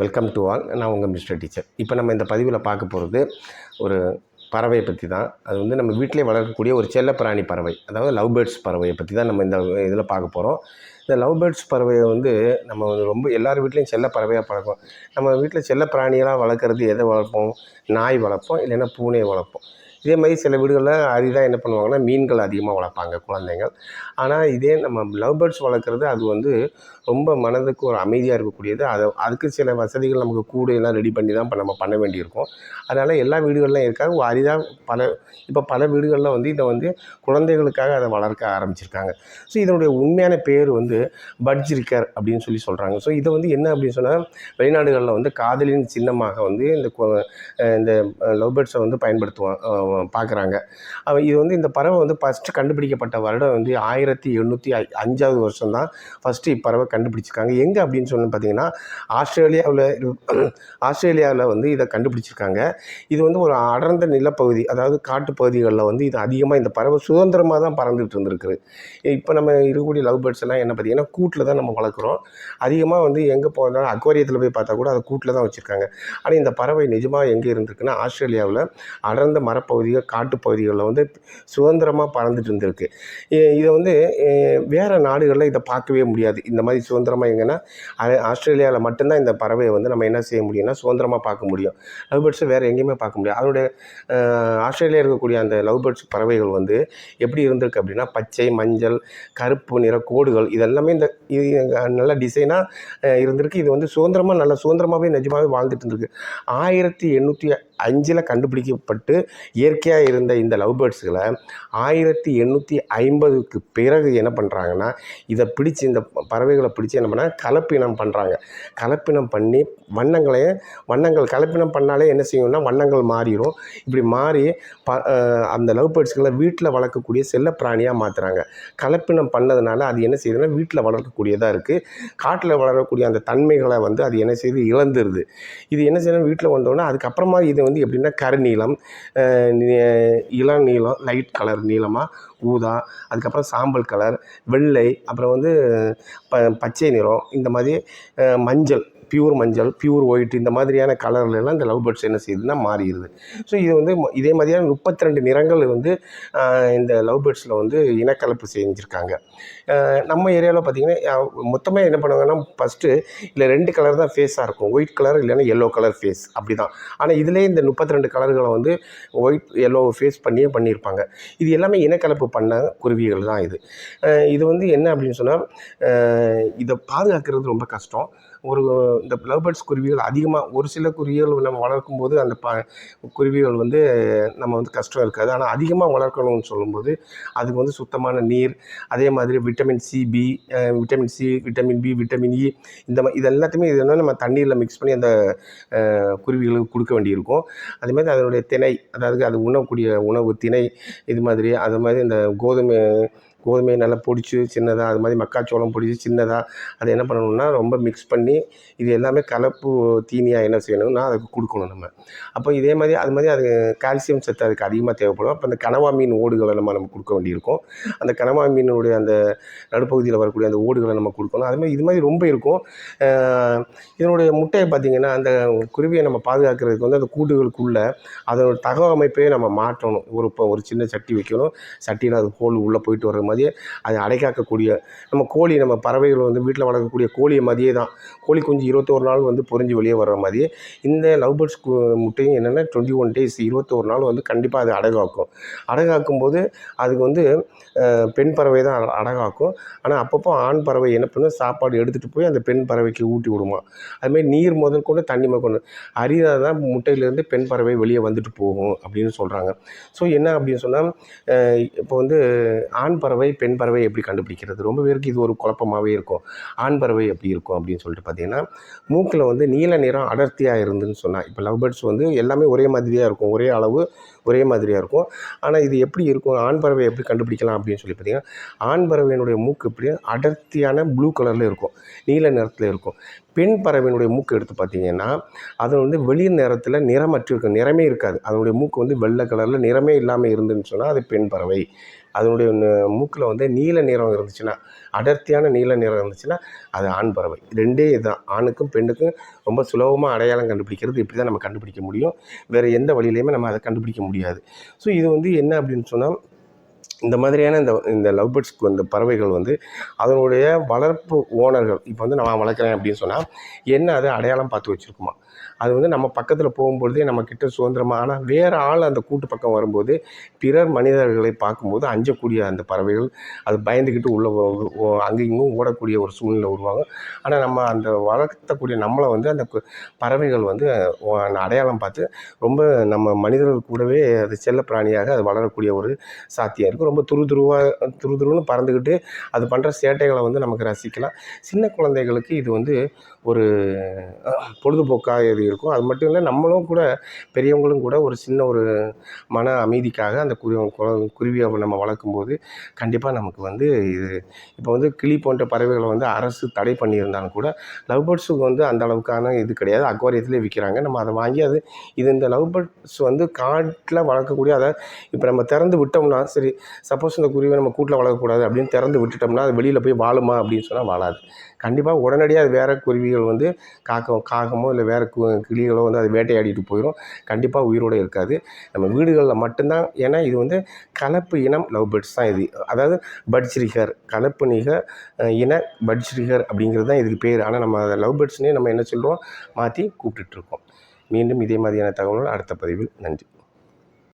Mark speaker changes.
Speaker 1: Welcome to all நான் உங்கள் mister teacher இப்போ நம்ம இந்த பதிவில் பார்க்க போகிறது ஒரு பறவையை பற்றி தான். அது வந்து நம்ம வீட்டிலே வளர்க்கக்கூடிய ஒரு செல்லப்பிராணி பறவை அதாவது லவ் பேர்ட்ஸ் பறவையை பற்றி தான் நம்ம இந்த இதில் பார்க்க போகிறோம் இந்த லவ் பேர்ட்ஸ் பறவையை வந்து நம்ம வந்து ரொம்ப எல்லார் வீட்லேயும் செல்ல பறவையாக பழக்கம். நம்ம வீட்டில் செல்ல பிராணியெல்லாம் வளர்க்குறது எதை வளர்ப்போம்? நாய் வளர்ப்போம் இல்லைன்னா பூனையை வளர்ப்போம். இதே மாதிரி சில வீடுகளில் அரிதாக என்ன பண்ணுவாங்கன்னா மீன்கள் அதிகமாக வளர்ப்பாங்க குழந்தைங்கள் ஆனால் இதே நம்ம லவ் பேர்ட்ஸ் வளர்க்குறது அது வந்து ரொம்ப மனதுக்கு ஒரு அமைதியாக இருக்கக்கூடியது. அதை அதுக்கு சில வசதிகள் நமக்கு கூடு எல்லாம் ரெடி பண்ணி தான் இப்போ நம்ம பண்ண வேண்டியிருக்கும். அதனால் எல்லா வீடுகளிலும் இருக்காது. அரிதாக பல இப்போ பல வீடுகளில் வந்து இதை வந்து குழந்தைகளுக்காக அதை வளர்க்க ஆரம்பிச்சிருக்காங்க. ஸோ இதனுடைய உண்மையான பேர் வந்து பட்ஜிரிக்கர் அப்படின்னு சொல்லி சொல்கிறாங்க ஸோ இதை வந்து என்ன அப்படின்னு சொன்னால் வெளிநாடுகளில் வந்து காதலின் சின்னமாக வந்து இந்த கு- இந்த லவ் பேர்ட்ஸை வந்து பயன்படுத்துவாங்க பார்க்குறாங்க. இது வந்து இந்த பறவை வந்து ஃபஸ்ட்டு கண்டுபிடிக்கப்பட்ட வருடம் வந்து ஆயிரத்தி எண்ணூற்றி அஞ்சாவது வருஷம் தான் ஃபஸ்ட்டு இப்பறவை கண்டுபிடிச்சிருக்காங்க. எங்கே அப்படின்னு சொன்னு பார்த்தீங்கன்னா ஆஸ்திரேலியாவில் ஆஸ்திரேலியாவில் வந்து இதை கண்டுபிடிச்சிருக்காங்க. இது வந்து ஒரு அடர்ந்த நிலப்பகுதி அதாவது காட்டுப் பகுதிகளில் வந்து இது அதிகமாக இந்த பறவை சுதந்திரமாக தான் பறந்துட்டு இருந்திருக்குது இப்போ நம்ம இருக்கக்கூடிய லவ் பேர்ட்ஸ் எல்லாம் என்ன பார்த்தீங்கன்னா கூட்டில் தான் நம்ம வளர்க்குறோம். அதிகமாக வந்து எங்கே போனாலும் அக்வாரியத்தில் போய் பார்த்தா கூட அதை கூட்டில் தான் வச்சுருக்காங்க. ஆனால் இந்த பறவை நிஜமாக எங்கே இருந்திருக்குன்னா ஆஸ்திரேலியாவில் அடர்ந்த மரப்பகுதி பகுதிகள் காட்டுப் பகுதிகளில் வந்து சுதந்திரமாக பறந்துட்டு இருந்திருக்கு. இதை வந்து வேறு நாடுகளில் இதை பார்க்கவே முடியாது. இந்த மாதிரி சுதந்திரமாக எங்கன்னா ஆஸ்திரேலியாவில் மட்டும்தான் இந்த பறவையை வந்து நம்ம என்ன செய்ய முடியும்னா சுதந்திரமாக பார்க்க முடியும். லவ் பேர்ட்ஸை வேறு எங்கேயுமே பார்க்க முடியாது. அதனுடைய ஆஸ்திரேலியா இருக்கக்கூடிய அந்த லவ் பேர்ட்ஸ் பறவைகள் வந்து எப்படி இருந்திருக்கு அப்படின்னா பச்சை மஞ்சள் கருப்பு நிற கோடுகள் இதெல்லாமே இந்த இது நல்ல டிசைனாக இருந்திருக்கு. இது வந்து சுதந்திரமாக நல்ல சுதந்திரமாகவே நிஜமாகவே வாழ்ந்துட்டு இருந்திருக்கு. ஆயிரத்தி எண்ணூற்றி அஞ்சில் கண்டுபிடிக்கப்பட்டு இயற்கையாக இருந்த இந்த லவ் பேர்ட்ஸுகளை ஆயிரத்தி எண்ணூற்றி ஐம்பதுக்கு பிறகு என்ன பண்ணுறாங்கன்னா இதை பிடிச்சி இந்த பறவைகளை பிடிச்சி என்ன பண்ணால் கலப்பினம் பண்ணுறாங்க கலப்பினம் பண்ணி வண்ணங்களையும் வண்ணங்கள் கலப்பினம் பண்ணாலே என்ன செய்யும்னா வண்ணங்கள் மாறிடும். இப்படி மாறி ப அந்த லவ் பேர்ட்ஸ்களை வீட்டில் வளர்க்கக்கூடிய செல்ல பிராணியாக மாற்றுறாங்க கலப்பினம் பண்ணதுனால அது என்ன செய்யுதுன்னா வீட்டில் வளர்க்கக்கூடியதாக இருக்குது காட்டில் வளரக்கூடிய அந்த தன்மைகளை வந்து அது என்ன செய்யுது இழந்துருது. இது என்ன செய்யணும் வீட்டில் வந்தோடனே அதுக்கப்புறமா இது வந்து எப்படின்னா கருநீளம் அஹ் நி- லைட் கலர் நீளமாக ஊதா அதுக்கப்புறம் சாம்பல் கலர் வெள்ளை அப்புறம் வந்து ப பச்சை நிறம் இந்த மாதிரி மஞ்சள் பியூர் மஞ்சள் பியூர் ஒயிட் இந்த மாதிரியான கலர்ல இந்த லவ் பேர்ட்ஸ் என்ன செய்யுதுன்னா மாறிடுது. ஸோ இது வந்து ம- இதே மாதிரியான முப்பத்தி ரெண்டு நிறங்கள் வந்து இந்த லவ் பேர்ட்ஸில் வந்து இனக்கலப்பு செஞ்சுருக்காங்க. நம்ம ஏரியாவில் பார்த்தீங்கன்னா மொத்தமாக என்ன பண்ணுவாங்கன்னா ஃபஸ்ட்டு இல்லை ரெண்டு கலர் தான் ஃபேஸாக இருக்கும். ஒயிட் கலர் இல்லைன்னா எல்லோ கலர் ஃபேஸ் அப்படி தான் ஆனால் இதுலேயே இந்த முப்பத்தி ரெண்டு கலர்களை வந்து ஒயிட் எல்லோ ஃபேஸ் பண்ணியே பண்ணியிருப்பாங்க. இது எல்லாமே இனக்கலப்பு பண்ண குருவிகள் தான் இது. இது வந்து என்ன அப்படின்னு சொன்னால் இதை பாதுகாக்கிறது ரொம்ப கஷ்டம். ஒரு இந்த லவ் பேர்ட்ஸ் குருவிகள் அதிகமாக ஒரு சில குருவிகள் நம்ம வளர்க்கும் போது அந்த ப குருவிகள் வந்து நம்ம வந்து கஷ்டம் இருக்காது. ஆனால் அதிகமாக வளர்க்கணும்னு சொல்லும்போது அதுக்கு வந்து சுத்தமான நீர் அதே மாதிரி vitamin C B vitamin C vitamin B vitamin E இந்த மாதிரி இது எல்லாத்தையுமே இது என்ன நம்ம தண்ணீரில் மிக்ஸ் பண்ணி அந்த குருவிகளுக்கு கொடுக்க வேண்டியிருக்கும். அதேமாதிரி அதனுடைய திணை அதாவது அது உணவக்கூடிய உணவு திணை இது மாதிரி அது மாதிரி இந்த கோதுமை கோதுமையை நல்லா பொடிச்சு சின்னதாக அது மாதிரி மக்காச்சோளம் பொடிச்சு சின்னதாக அதை என்ன பண்ணணும்னா ரொம்ப மிக்ஸ் பண்ணி இது எல்லாமே கலப்பு தீனியாக என்ன செய்யணும்னா அதுக்கு கொடுக்கணும் நம்ம. அப்போ இதே மாதிரி அது மாதிரி அது கால்சியம் சத்து அதுக்கு அதிகமாக தேவைப்படும். அப்போ அந்த கனவா மீன் ஓடுகளை நம்ம நம்ம கொடுக்க வேண்டியிருக்கும். அந்த கனவா மீனுடைய அந்த நடுப்பகுதியில் வரக்கூடிய அந்த ஓடுகளை நம்ம கொடுக்கணும். அது மாதிரி இது மாதிரி ரொம்ப இருக்கும். இதனுடைய முட்டையை பார்த்திங்கன்னா அந்த குருவியை நம்ம பாதுகாக்கிறதுக்கு வந்து அந்த கூட்டுகளுக்குள்ளே அதோட தகவ அமைப்பையே நம்ம மாற்றணும். ஒரு இப்போ ஒரு சின்ன சட்டி வைக்கணும். சட்டியில் அது ஹோல் உள்ளே போயிட்டு வர்ற மாதிரியே அதை அடைக்காக்கக்கூடிய நம்ம கோழி நம்ம பறவைகள் வந்து வீட்டில் வளர்க்கக்கூடிய கோழியை மாதிரியே தான். கோழி குஞ்சு இருபத்தோரு நாள் வந்து பொறிஞ்சு வெளியே வர்ற மாதிரியே இந்த லவ் பேர்ட்ஸ் முட்டையும் என்னென்னா டுவெண்ட்டி ஒன் டேஸ் இருபத்தோரு நாள் வந்து கண்டிப்பாக அது அடகாக்கும். அடகாக்கும் போது அதுக்கு வந்து பெண் பறவை தான் அடகாக்கும். ஆனால் அப்பப்போ ஆண் பறவை என்ன பண்ணும் சாப்பாடு எடுத்துகிட்டு போய் அந்த பெண் பறவைக்கு ஊட்டி விடுமா. அதுமாதிரி நீர் முதல் கொண்டு தண்ணி முதல் கொண்டு அரிதாக தான் முட்டையிலேருந்து பெண் பறவை வெளியே வந்துட்டு போகும் அப்படின்னு சொல்கிறாங்க ஸோ என்ன அப்படின்னு சொன்னால் இப்போ வந்து ஆண் பறவை பறவை பெண் பறவை எப்படி கண்டுபிடிக்கிறது? ரொம்ப பேருக்கு இது ஒரு குழப்பமாகவே இருக்கும். ஆண் பறவை எப்படி இருக்கும் அப்படின்னு சொல்லிட்டு பார்த்தீங்கன்னா மூக்கில் வந்து நீல நிறம் அடர்த்தியாக இருந்துன்னு சொன்னால் இப்போ லவ் பேர்ட்ஸ் வந்து எல்லாமே ஒரே மாதிரியாக இருக்கும். ஒரே அளவு ஒரே மாதிரியாக இருக்கும். ஆனால் இது எப்படி இருக்கும்? ஆண் பறவை எப்படி கண்டுபிடிக்கலாம் அப்படின்னு சொல்லி பார்த்தீங்கன்னா ஆண் பறவையினுடைய மூக்கு எப்படி அடர்த்தியான ப்ளூ கலரில் இருக்கும். நீல நிறத்தில் இருக்கும். பெண் பறவையினுடைய மூக்கு எடுத்து பார்த்தீங்கன்னா அது வந்து வெளிர் நிறத்தில் நிறமற்று இருக்கும். நிறமே இருக்காது. அதனுடைய மூக்கு வந்து வெள்ளை கலரில் நிறமே இல்லாமல் இருந்துன்னு சொன்னால் அது பெண் பறவை. அதனுடைய மூக்கில் வந்து நீல நிறம் இருந்துச்சுன்னா அடர்த்தியான நீல நிறம் இருந்துச்சுன்னா அது ஆண் பறவை. ரெண்டே இதுதான். ஆணுக்கும் பெண்ணுக்கும் ரொம்ப சுலபமாக அடையாளம் கண்டுபிடிக்கிறது இப்படி தான் நம்ம கண்டுபிடிக்க முடியும். வேறு எந்த வழியிலையுமே நம்ம அதை கண்டுபிடிக்க முடியாது. ஸோ இது வந்து என்ன அப்படின்னு சொன்னால் இந்த மாதிரியான இந்த இந்த லவ் பேர்ட்ஸ்க்கு இந்த பறவைகள் வந்து அதனுடைய வளர்ப்பு ஓனர்கள் இப்போ வந்து நான் வளர்க்குறேன் அப்படின்னு சொன்னால் என்ன அதை அடையாளம் பார்த்து வச்சுருக்குமா? அது வந்து நம்ம பக்கத்தில் போகும்பொழுதே நம்ம கிட்ட சுதந்திரமாக ஆனால் வேறு ஆள் அந்த கூட்டு பக்கம் வரும்போது பிறர் மனிதர்களை பார்க்கும்போது அஞ்சக்கூடிய அந்த பறவைகள் அது பயந்துக்கிட்டு உள்ளே அங்கேயும் இங்கும் ஓடக்கூடிய ஒரு சூழ்நிலை உருவாகும். ஆனால் நம்ம அந்த வளர்த்தக்கூடிய நம்மளை வந்து அந்த பறவைகள் வந்து அந்த அடையாளம் பார்த்து ரொம்ப நம்ம மனிதர்கள் கூடவே அது செல்ல பிராணியாக அது வளரக்கூடிய ஒரு சாத்தியம் இருக்கும் ரொம்ப துரு துருவாக துரு துருன்னு பறந்துக்கிட்டு அது பண்ணுற சேட்டைகளை வந்து நமக்கு ரசிக்கலாம். சின்ன குழந்தைகளுக்கு இது வந்து ஒரு பொழுதுபோக்காக இது இருக்கும். அது மட்டும் இல்லை நம்மளும் கூட பெரியவங்களும் கூட ஒரு சின்ன ஒரு மன அமைதிக்காக அந்த குருவி குருவியை நம்ம வளர்க்கும்போது கண்டிப்பாக நமக்கு வந்து இது இப்போ வந்து கிளி போன்ற பறவைகளை வந்து அரசு தடை பண்ணியிருந்தாலும் கூட லவ் பேர்ட்ஸுக்கு வந்து அந்த அளவுக்கான இது கிடையாது. அக்வாரியத்திலே விற்கிறாங்க நம்ம அதை வாங்கி அது இது இந்த லவ் பேர்ட்ஸ் வந்து காட்டில் வளர்க்கக்கூடிய அதை இப்போ நம்ம திறந்து விட்டோம்னா சரி சப்போஸ் இந்த குருவியை நம்ம கூட்டில் வளர்க்கக்கூடாது அப்படின்னு திறந்து விட்டுட்டோம்னா அது வெளியில் போய் வாழுமா அப்படின்னு சொன்னால் வாழாது. கண்டிப்பாக உடனடியாக அது வேறு குருவிகள் வந்து காக்கம் காகமோ இல்லை வேறு கிளிகளோ வந்து அது வேட்டையாடிட்டு போயிடும் கண்டிப்பாக உயிரோடு இருக்காது. நம்ம வீடுகளில் மட்டும்தான் ஏன்னா இது வந்து கலப்பு இனம் லவ் பேர்ட்ஸ் தான் இது. அதாவது பட்ஸ்ரிகர் கலப்பு நிக இன பட்ஸ்ரிகர் அப்படிங்கிறது தான் இதுக்கு பேர். ஆனால் நம்ம அதை லவ் பேர்ட்ஸ்னே நம்ம என்ன சொல்கிறோம் மாற்றி கூப்பிட்டுட்ருக்கோம் மீண்டும் இதே மாதிரியான தகவல்கள் அடுத்த பதிவில் நன்றி.